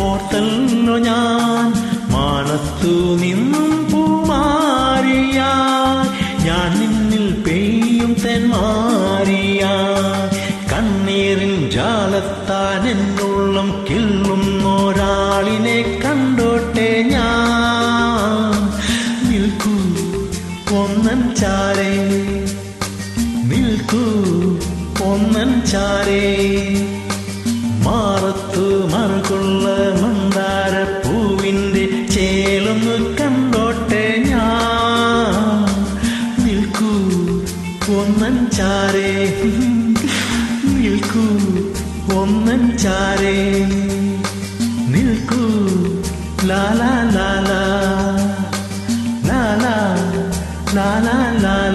ഓർത്തല്ലോ ഞാൻ. മാനത്തു നിന്നും പൂമാരിയ ഞാൻ നിന്നിൽ പെയ്യും തെന്മാരിയ കണ്ണീരിൻ ജാലത്താൻ എന്നുള്ളം കിള്ളുന്നൊരാളിനെ കണ്ടോട്ടെ ഞാൻ. നിൽക്കൂ പൊന്നൻ ചാരേ നിൽക്കൂ പൊന്നൻ ചാരേ മാറുകൊള്ള മന്ദാരപ്പൂവിന്റെ ചേലൊന്നു കണ്ടോട്ടെ ഞാൻ. നിൽക്കൂ ഒന്നൻ ചാരേ. നിൽക്കൂ ഒന്നൻ ചാരേ. നിൽക്കൂ ലാലാ ലാലാ ലാലാ ലാലാ ലാലാ